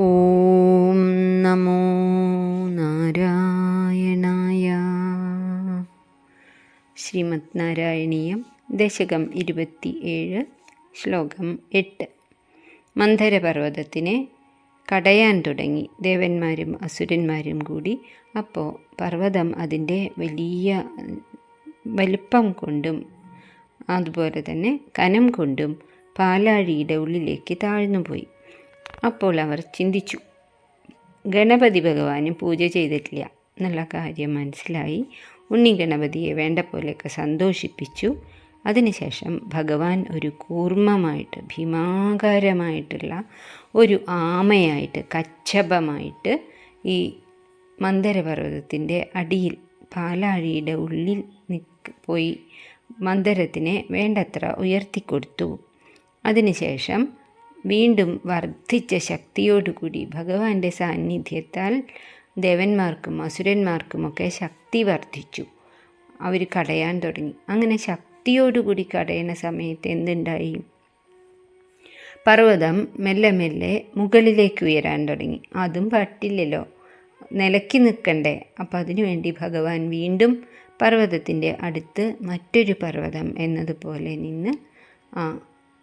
ഓം നമോ നാരായണായ. ശ്രീമദ് നാരായണീയം ദശകം ഇരുപത്തി ഏഴ് ശ്ലോകം എട്ട്. മന്ധരപർവതത്തിനെ കടയാൻ തുടങ്ങി. ദേവന്മാരും അസുരന്മാരും കൂടി അപ്പോൾ പർവതം അതിന്റെ വലിയ വലുപ്പം കൊണ്ടും അതുപോലെ തന്നെ കനം കൊണ്ടും പാലാഴിയുടെ ഉള്ളിലേക്ക് താഴ്ന്നുപോയി. അപ്പോൾ അവർ ചിന്തിച്ചു. ഗണപതി ഭഗവാന് പൂജ ചെയ്തിട്ടില്ല. എന്നുള്ള കാര്യം മനസ്സിലായി. ഉണ്ണി ഗണപതിയെ വേണ്ട പോലെയൊക്കെ സന്തോഷിപ്പിച്ചു. അതിനുശേഷം ഭഗവാൻ ഒരു കൂർമ്മമായിട്ട് ഭീമാകാരമായിട്ടുള്ള ഒരു ആമയായിട്ട് കച്ചപമായിട്ട് ഈ മന്ദരപർവതത്തിന്റെ അടിയിൽ പാലാഴിയുടെ ഉള്ളിൽ നിക്ക് പോയി മന്ദരത്തിനെ വേണ്ടത്ര ഉയർത്തിക്കൊടുത്തു. അതിനുശേഷം വീണ്ടും വർദ്ധിച്ച ശക്തിയോടുകൂടി ഭഗവാന്റെ സാന്നിധ്യത്താൽ ദേവന്മാർക്കും അസുരന്മാർക്കുമൊക്കെ ശക്തി വർദ്ധിച്ചു. അവർ കടയാൻ തുടങ്ങി. അങ്ങനെ ശക്തിയോടുകൂടി കടയുന്ന സമയത്ത് എന്തുണ്ടായി? പർവതം മെല്ലെ മെല്ലെ മുകളിലേക്ക് ഉയരാൻ തുടങ്ങി. അതും പറ്റില്ലല്ലോ. നിലയ്ക്ക് നിൽക്കണ്ടേ. അപ്പോൾ അതിനുവേണ്ടി ഭഗവാൻ വീണ്ടും പർവതത്തിന്റെ അടുത്ത് മറ്റൊരു പർവതം എന്നതുപോലെ നിന്ന്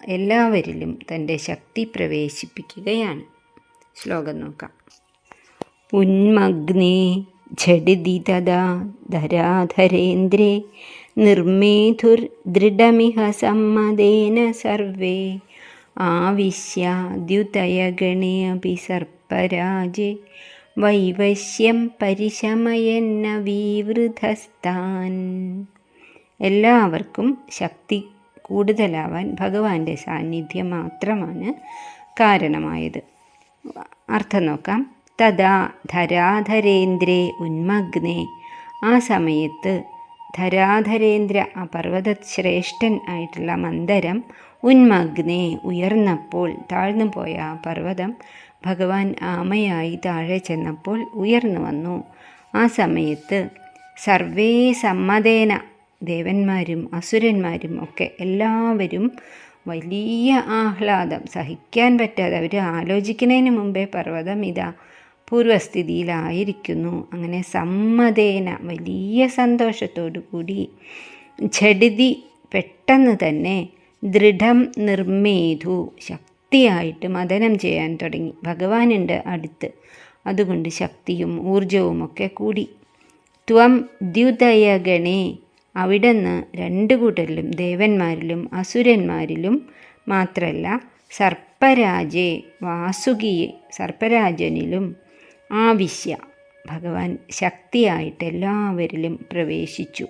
എല്ലാവരിലും തന്റെ ശക്തി പ്രവേശിപ്പിക്കുകയാണ്. ശ്ലോകം നോക്കാം. ഉന്മഗ്നേ ഝടിതി തഥാ ധരാധരേന്ദ്രേ നിർമേധുർദൃഢമിഹ സമ്മതേന സർവേ ആവിശ്യാദ്യുതയഗണേ अपि സർപ്പരാജേ വൈവശ്യം പരിശമയെന്ന വീവൃധസ്ഥാൻ എല്ലാവർക്കും ശക്തി കൂടുതലാവാൻ ഭഗവാന്റെ സാന്നിധ്യം മാത്രമാണ് കാരണമായത്. അർത്ഥം നോക്കാം. തഥാ ധരാധരേന്ദ്രേ ഉന്മഗ്നേ. ആ സമയത്ത് ധരാധരേന്ദ്ര ആ പർവതശ്രേഷ്ഠൻ ആയിട്ടുള്ള മന്ദരം ഉന്മഗ്നേ ഉയർന്നപ്പോൾ താഴ്ന്നു പോയ ആ പർവതം ഭഗവാൻ ആമയായി താഴെ ചെന്നപ്പോൾ ഉയർന്നു വന്നു. ആ സമയത്ത് സർവേ സമ്മതേന ദേവന്മാരും അസുരന്മാരും ഒക്കെ എല്ലാവരും വലിയ ആഹ്ലാദം സഹിക്കാൻ പറ്റാതെ അവർ ആലോചിക്കുന്നതിന് മുമ്പേ പർവതം ഇതാ പൂർവസ്ഥിതിയിലായിരിക്കുന്നു. അങ്ങനെ സമ്മതേന വലിയ സന്തോഷത്തോടു കൂടി ഝടിതി പെട്ടെന്ന് തന്നെ ദൃഢം നിർമ്മേധു ശക്തിയായിട്ട് മദനം ചെയ്യാൻ തുടങ്ങി. ഭഗവാനുണ്ട് അടുത്ത്. അതുകൊണ്ട് ശക്തിയും ഊർജവുമൊക്കെ കൂടി. ത്വം ദ്യുതയഗണേ അവിടുന്ന് രണ്ട് കൂട്ടരിലും ദേവന്മാരിലും അസുരന്മാരിലും മാത്രമല്ല സർപ്പരാജേ വാസുകിയെ സർപ്പരാജനിലും ആവശ്യ ഭഗവാൻ ശക്തിയായിട്ട് എല്ലാവരിലും പ്രവേശിച്ചു.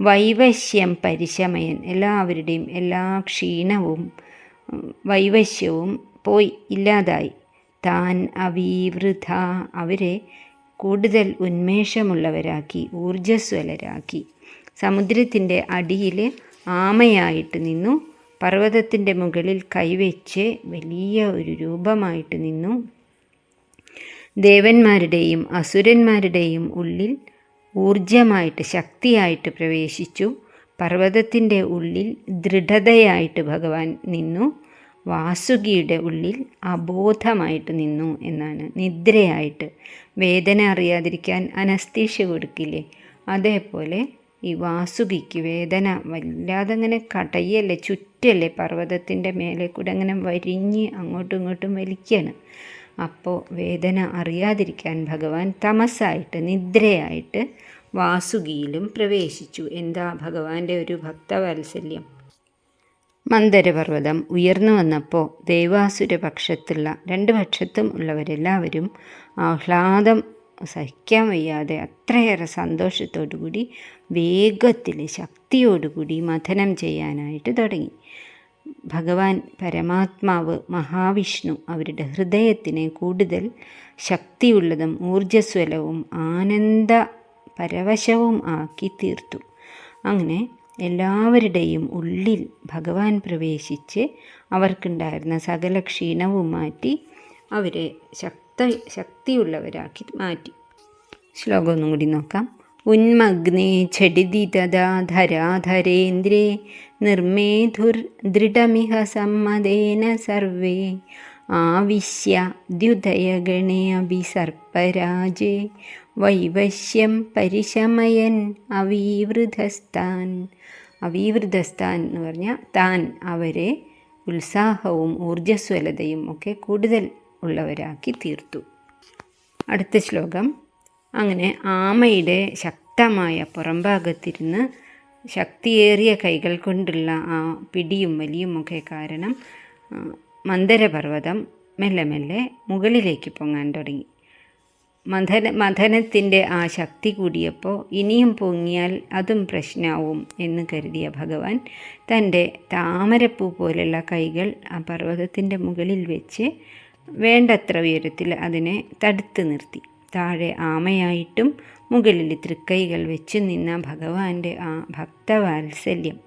വൈവശ്യം പരിശമയൻ എല്ലാവരുടെയും എല്ലാ ക്ഷീണവും വൈവശ്യവും പോയി ഇല്ലാതായി. താൻ അവീവൃത അവരെ കൂടുതൽ ഉന്മേഷമുള്ളവരാക്കി ഊർജസ്വലരാക്കി. സമുദ്രത്തിന്റെ അടിയിൽ ആമയായിട്ട് നിന്നു. പർവതത്തിന്റെ മുകളിൽ കൈവച്ച് വലിയ ഒരു രൂപമായിട്ട് നിന്നു. ദേവന്മാരുടെയും അസുരന്മാരുടെയും ഉള്ളിൽ ഊർജമായിട്ട് ശക്തിയായിട്ട് പ്രവേശിച്ചു. പർവതത്തിന്റെ ഉള്ളിൽ ദൃഢതയായിട്ട് ഭഗവാൻ നിന്നു. വാസുകിയുടെ ഉള്ളിൽ അബോധമായിട്ട് നിന്നു എന്നാണ് നിദ്രയായിട്ട്. വേദന അറിയാതിരിക്കാൻ അനസ്തീഷ്യ കൊടുക്കില്ലേ? അതേപോലെ ഈ വാസുകിക്ക് വേദന. വല്ലാതെ അങ്ങനെ കടയല്ലേ ചുറ്റല്ലേ പർവതത്തിന്റെ മേലെ കൂടെ അങ്ങനെ വരിഞ്ഞ് അങ്ങോട്ടും ഇങ്ങോട്ടും വലിക്കുകയാണ് അപ്പോൾ വേദന അറിയാതിരിക്കാൻ ഭഗവാൻ തമസായിട്ട് നിദ്രയായിട്ട് വാസുകിയിലും പ്രവേശിച്ചു. എന്താ ഭഗവാന്റെ ഒരു ഭക്തവാത്സല്യം? മന്ദരപർവതം ഉയർന്നു വന്നപ്പോൾ ദേവാസുര പക്ഷത്തുള്ള രണ്ട് പക്ഷത്തും ഉള്ളവരെല്ലാവരും ആഹ്ലാദം സഹിക്കാൻ വയ്യാതെ അത്രയേറെ സന്തോഷത്തോടു കൂടി വേഗത്തിൽ ശക്തിയോടുകൂടി മഥനം ചെയ്യാനായിട്ട് തുടങ്ങി. ഭഗവാൻ പരമാത്മാവ് മഹാവിഷ്ണു അവരുടെ ഹൃദയത്തിനെ കൂടുതൽ ശക്തിയുള്ളതും ഊർജസ്വലവും ആനന്ദ പരവശവും ആക്കി തീർത്തു. അങ്ങനെ എല്ലാവരുടെയും ഉള്ളിൽ ഭഗവാൻ പ്രവേശിച്ച് അവർക്കുണ്ടായിരുന്ന സകല ക്ഷീണവും മാറ്റി അവരെ ശക്ത ശക്തിയുള്ളവരാക്കി മാറ്റി. ശ്ലോകം ഒന്നും കൂടി നോക്കാം. ഉന്മഗ്നേ ഝടിതി തഥാ ധരാധരേന്ദ്രേ നിർമേധുർ ദൃഢമിഹ സമ്മതേന സർവേ. ആവിശ്യ ദ്യുതയഗണേ അഭിസർപ്പരാജേ വൈവശ്യം പരിശമയൻ അവീവൃതസ്ഥാൻ. അവീവൃതസ്ഥാൻ എന്ന് പറഞ്ഞാൽ താൻ അവരെ ഉത്സാഹവും ഊർജസ്വലതയും ഒക്കെ കൂടുതൽ ഉള്ളവരാക്കി തീർത്തു അടുത്ത ശ്ലോകം. അങ്ങനെ ആമയുടെ ശക്തമായ പുറംഭാഗത്തിരുന്ന് ശക്തിയേറിയ കൈകൾ കൊണ്ടുള്ള ആ പിടിയും വലിയുമൊക്കെ കാരണം മന്ദരപർവതം മെല്ലെ മെല്ലെ മുകളിലേക്ക് പൊങ്ങാൻ തുടങ്ങി. മഥന മഥനത്തിന്റെ ആ ശക്തി കൂടിയപ്പോൾ ഇനിയും പൊങ്ങിയാൽ അതും പ്രശ്നമാവും എന്ന് കരുതിയ ഭഗവാൻ തന്റെ താമരപ്പൂ പോലുള്ള കൈകൾ ആ പർവതത്തിന്റെ മുകളിൽ വെച്ച് വേണ്ടത്ര ഉയരത്തിൽ അതിനെ തടുത്ത് നിർത്തി. താഴെ ആമയായിട്ടും മുകളിൽ തൃക്കൈകൾ വെച്ച് നിന്ന ഭഗവാന്റെ ആ ഭക്തവാത്സല്യം.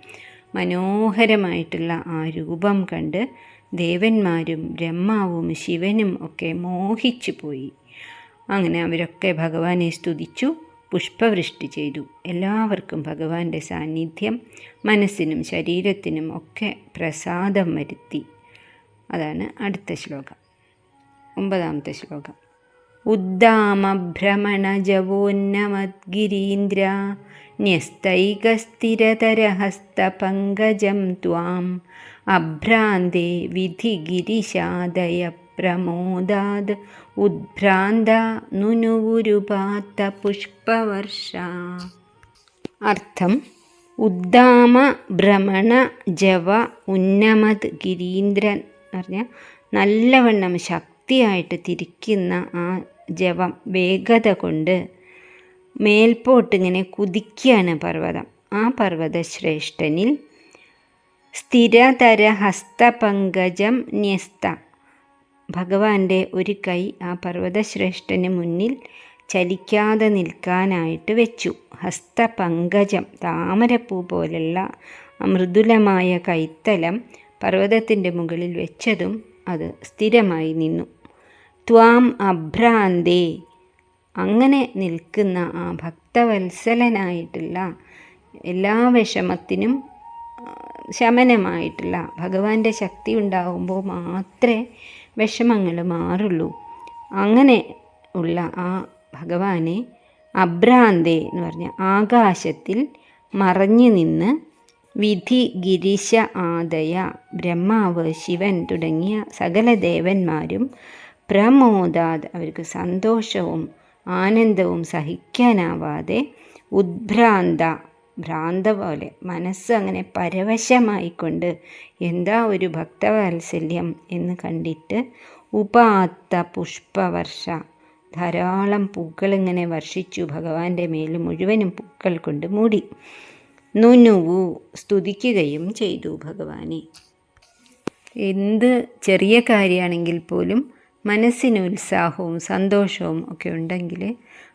മനോഹരമായിട്ടുള്ള ആ രൂപം കണ്ട് ദേവന്മാരും ബ്രഹ്മാവും ശിവനും ഒക്കെ മോഹിച്ചു പോയി. അങ്ങനെ അവരൊക്കെ ഭഗവാനെ സ്തുതിച്ചു പുഷ്പവൃഷ്ടി ചെയ്തു. എല്ലാവർക്കും ഭഗവാന്റെ സാന്നിധ്യം മനസ്സിനും ശരീരത്തിനും ഒക്കെ പ്രസാദം വരുത്തി. അതാണ് അടുത്ത ശ്ലോകം. ഒമ്പതാമത്തെ ശ്ലോകം. ഉദ്ദാമഭ്രമണജവോന്നമദ്ഗിരീന്ദ്ര ന്യസ്തൈകസ്ഥിരതരഹസ്തപങ്കജം ത്വാം അഭ്രാന്തേ വിധിഗിരിശാദയ പ്രമോദാത് ഉദ്ഭ്രാന്ത നുനുവുരുപാത്ത പുഷ്പവർഷ അർത്ഥം ഉദ്ദാമ ഭ്രമണ ജവ ഉന്നമത് ഗിരീന്ദ്രൻ പറഞ്ഞാൽ നല്ലവണ്ണം ശക്തിയായിട്ട് തിരിക്കുന്ന ആ ജവം വേഗത കൊണ്ട് മേൽപോട്ടിങ്ങനെ കുതിക്കുകയാണ് പർവതം. ആ പർവതശ്രേഷ്ഠനിൽ സ്ഥിരതര ഹസ്തപങ്കജം ന്യസ്ത. ഭഗവാന്റെ ഒരു കൈ ആ പർവതശ്രേഷ്ഠന് മുന്നിൽ ചലിക്കാതെ നിൽക്കാനായിട്ട് വെച്ചു. ഹസ്തപങ്കജം താമരപ്പൂ പോലുള്ള മൃദുലമായ കൈത്തലം പർവതത്തിന്റെ മുകളിൽ വെച്ചതും അത് സ്ഥിരമായി നിന്നു. ത്വാം അഭ്രാന്തേ. അങ്ങനെ നിൽക്കുന്ന ആ ഭക്തവത്സലനായിട്ടുള്ള എല്ലാ വിഷമത്തിനും ശമനമായിട്ടുള്ള ഭഗവാന്റെ ശക്തി ഉണ്ടാകുമ്പോൾ മാത്രമേ വിഷമങ്ങൾ മാറുള്ളൂ. അങ്ങനെ ഉള്ള ആ ഭഗവാനെ അഭ്രാന്തേ എന്ന് പറഞ്ഞ ആകാശത്തിൽ മറഞ്ഞു നിന്ന് വിധി ഗിരിശ ആദയ ബ്രഹ്മാവ് ശിവൻ തുടങ്ങിയ സകല ദേവന്മാരും പ്രമോദാത് അവർക്ക് സന്തോഷവും ആനന്ദവും സഹിക്കാനാവാതെ ഉദ്ഭ്രാന്ത ഭ്രാന്ത പോലെ മനസ്സ് അങ്ങനെ പരവശമായിക്കൊണ്ട് എന്താ ഒരു ഭക്തവാത്സല്യം എന്ന് കണ്ടിട്ട് ഉപാത്ത പുഷ്പവർഷ ധാരാളം പൂക്കൾ ഇങ്ങനെ വർഷിച്ചു ഭഗവാന്റെ മേൽ മുഴുവനും പൂക്കൾ കൊണ്ട് മൂടി. നുനുവു സ്തുതിക്കുകയും ചെയ്തു ഭഗവാനെ. എന്ത് ചെറിയ കാര്യമാണെങ്കിൽ പോലും മനസ്സിന് ഉത്സാഹവും സന്തോഷവും ഒക്കെ ഉണ്ടെങ്കിൽ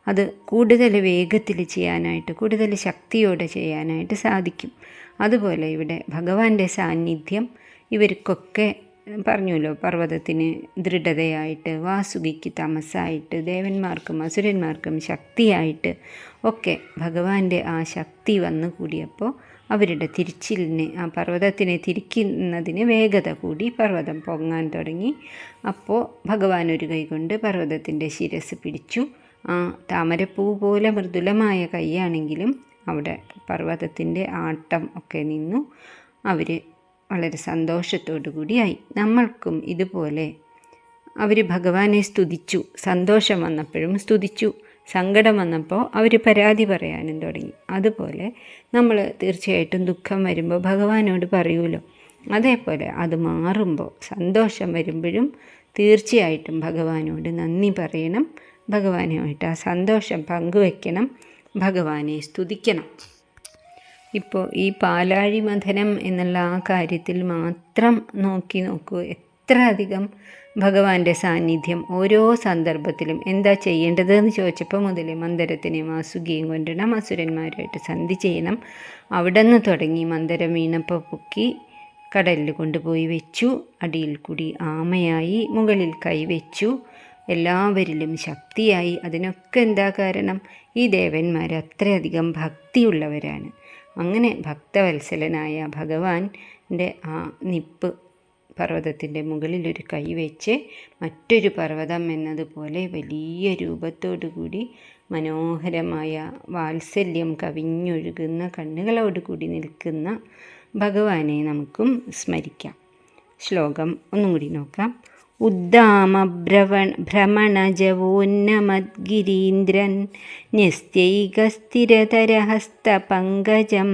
അത് കൂടുതൽ വേഗത്തിൽ ചെയ്യാനായിട്ട് കൂടുതൽ ശക്തിയോടെ ചെയ്യാനായിട്ട് സാധിക്കും. അതുപോലെ ഇവിടെ ഭഗവാന്റെ സാന്നിധ്യം ഇവർക്കൊക്കെ പറഞ്ഞല്ലോ പർവതത്തിന് ദൃഢതയായിട്ട് വാസുകിക്ക് തമസായിട്ട് ദേവന്മാർക്കും അസുരന്മാർക്കും ശക്തിയായിട്ട് ഒക്കെ ഭഗവാന്റെ ആ ശക്തി വന്നു കൂടിയപ്പോൾ അവരുടെ തിരിച്ചിലിന് ആ പർവതത്തിനെ തിരിക്കുന്നതിന് വേഗത കൂടി പർവതം പൊങ്ങാൻ തുടങ്ങി. അപ്പോൾ ഭഗവാൻ ഒരു കൈകൊണ്ട് പർവതത്തിന്റെ ശിരസ് പിടിച്ചു. ആ താമരപ്പൂ പോലെ മൃദുലമായ കൈയാണെങ്കിലും അവിടെ പർവതത്തിന്റെ ആട്ടം ഒക്കെ നിന്നു. അവർ വളരെ സന്തോഷത്തോടു കൂടിയായി നമ്മൾക്കും ഇതുപോലെ അവർ ഭഗവാനെ സ്തുതിച്ചു. സന്തോഷം വന്നപ്പോഴും സ്തുതിച്ചു. സങ്കടം വന്നപ്പോൾ അവർ പരാതി പറയാനും തുടങ്ങി. അതുപോലെ നമ്മൾ തീർച്ചയായിട്ടും ദുഃഖം വരുമ്പോൾ ഭഗവാനോട് പറയൂലോ. അതേപോലെ അത് മാറുമ്പോൾ സന്തോഷം വരുമ്പോഴും തീർച്ചയായിട്ടും ഭഗവാനോട് നന്ദി പറയണം. ഭഗവാനുമായിട്ട് ആ സന്തോഷം പങ്കുവെക്കണം. ഭഗവാനെ സ്തുതിക്കണം. ഇപ്പോൾ ഈ പാലാഴി മഥനം എന്നുള്ള ആ കാര്യത്തിൽ മാത്രം നോക്കി നോക്കൂ. എത്ര അധികം ഭഗവാന്റെ സാന്നിധ്യം ഓരോ സന്ദർഭത്തിലും എന്താ ചെയ്യേണ്ടത് എന്ന് ചോദിച്ചപ്പോൾ മുതൽ മന്ദരത്തിനെയും വാസുകിയും കൊണ്ടിടണം അസുരന്മാരായിട്ട് സന്ധി ചെയ്യണം. അവിടെ നിന്ന് തുടങ്ങി മന്ദരം വീണപ്പോൾ പൊക്കി കടലിൽ കൊണ്ടുപോയി വെച്ചു. അടിയിൽ കൂടി ആമയായി മുകളിൽ കൈവച്ചു എല്ലാവരിലും ശക്തിയായി. അതിനൊക്കെ എന്താ കാരണം? ഈ ദേവന്മാർ അത്രയധികം ഭക്തിയുള്ളവരാണ്. അങ്ങനെ ഭക്തവത്സലനായ ഭഗവാന്റെ ആ നിപ്പ് പർവതത്തിന്റെ മുകളിൽ ഒരു കൈ വെച്ച് മറ്റൊരു പർവതം എന്നതുപോലെ വലിയ രൂപത്തോടു കൂടി മനോഹരമായ വാത്സല്യം കവിഞ്ഞൊഴുകുന്ന കണ്ണുകളോടുകൂടി നിൽക്കുന്ന ഭഗവാനെ നമുക്കും സ്മരിക്കാം. ശ്ലോകം ഒന്നും കൂടി നോക്കാം ഉദ്ദാമഭ്രവ ഭ്രമണജവോന്നമദ്ഗിരീന്ദ്രൻ ന്യസ്തൈകസ്ഥിരതരഹസ്തപങ്കജം